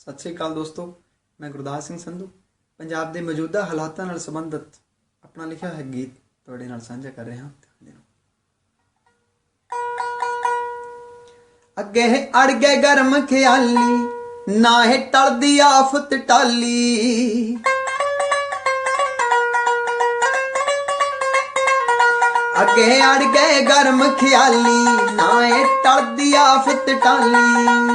ਸਤਿ ਸ੍ਰੀ ਅਕਾਲ ਦੋਸਤੋ, ਮੈਂ ਗੁਰਦਾਸ ਸਿੰਘ ਸੰਧੂ। ਪੰਜਾਬ ਦੇ ਮੌਜੂਦਾ ਹਾਲਾਤਾਂ ਨਾਲ ਸੰਬੰਧਿਤ ਆਪਣਾ ਲਿਖਿਆ ਹੋਇਆ ਗੀਤ ਤੁਹਾਡੇ ਨਾਲ ਸਾਂਝਾ ਕਰ ਰਿਹਾ ਹਾਂ। ਅੱਗੇ ਅੜ ਗਏ ਗਰਮ ਖਿਆਲੀ, ਨਾ ਹੈ ਟਲਦੀ ਆਫਤ ਟਾਲੀ। ਅੱਗੇ ਅੜ ਗਏ ਗਰਮ ਖਿਆਲੀ, ਨਾ ਏ ਟਲਦੀ ਆਫਤ ਟਾਲੀ।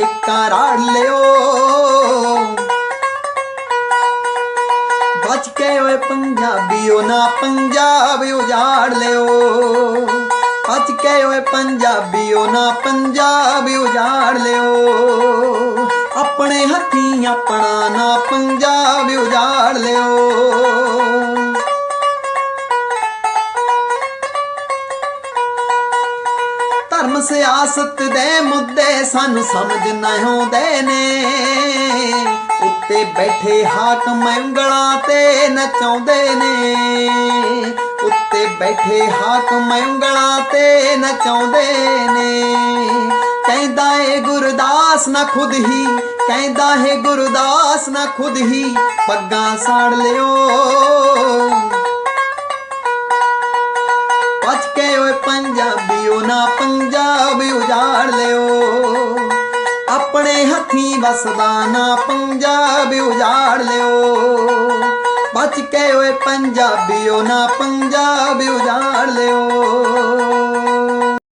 ਨਾਲ ਰਾੜ ਲਿਓ। ਬਚ ਕੇ ਓਏ ਪੰਜਾਬੀਓ ਨਾ ਪੰਜਾਬ ਉਜਾੜ ਲਿਓ। ਬਚ ਕੇ ਓਏ ਪੰਜਾਬੀਓ ਨਾ ਪੰਜਾਬ ਉਜਾੜ ਲਿਓ। ਆਪਣੇ ਹੱਥੀਂ ਆਪਣਾ ਨਾ ਪੰਜਾਬ ਧਰਮ ਸਿਆਸਤ ਦੇ ਮੁੱਦੇ ਸਾਨੂੰ ਸਮਝ ਨਾ ਆਉਂਦੇ ਨੇ। ਉੱਤੇ ਬੈਠੇ ਹਾਕਮ ਉਂਗਲਾਂ ਤੇ ਨਚਾਉਂਦੇ ਨੇ। ਉੱਤੇ ਬੈਠੇ ਹਾਕਮ ਉਂਗਲਾਂ ਤੇ ਨਚਾਉਂਦੇ ਨੇ। ਕਹਿੰਦਾ ਏ ਗੁਰਦਾਸ ਨਾ ਖੁਦ ਹੀ, ਕਹਿੰਦਾ ਏ ਗੁਰਦਾਸ ਨਾ ਖੁਦ ਹੀ, ਪੱਗਾਂ ਸਾੜ ਲਿਓ। ਬਚ ਕੇ ਓਏ ਪੰਜਾਬੀਓ ਨਾ ਪੰਜਾਬ ਉਜਾੜ ਲਿਓ। ਆਪਣੇ ਹੱਥੀਂ ਵਸਦਾ ਨਾ ਪੰਜਾਬ, ਉਜਾੜ ਲਿਓ। ਬਚ ਕੇ ਓਏ ਪੰਜਾਬੀਓ ਨਾ ਪੰਜਾਬ।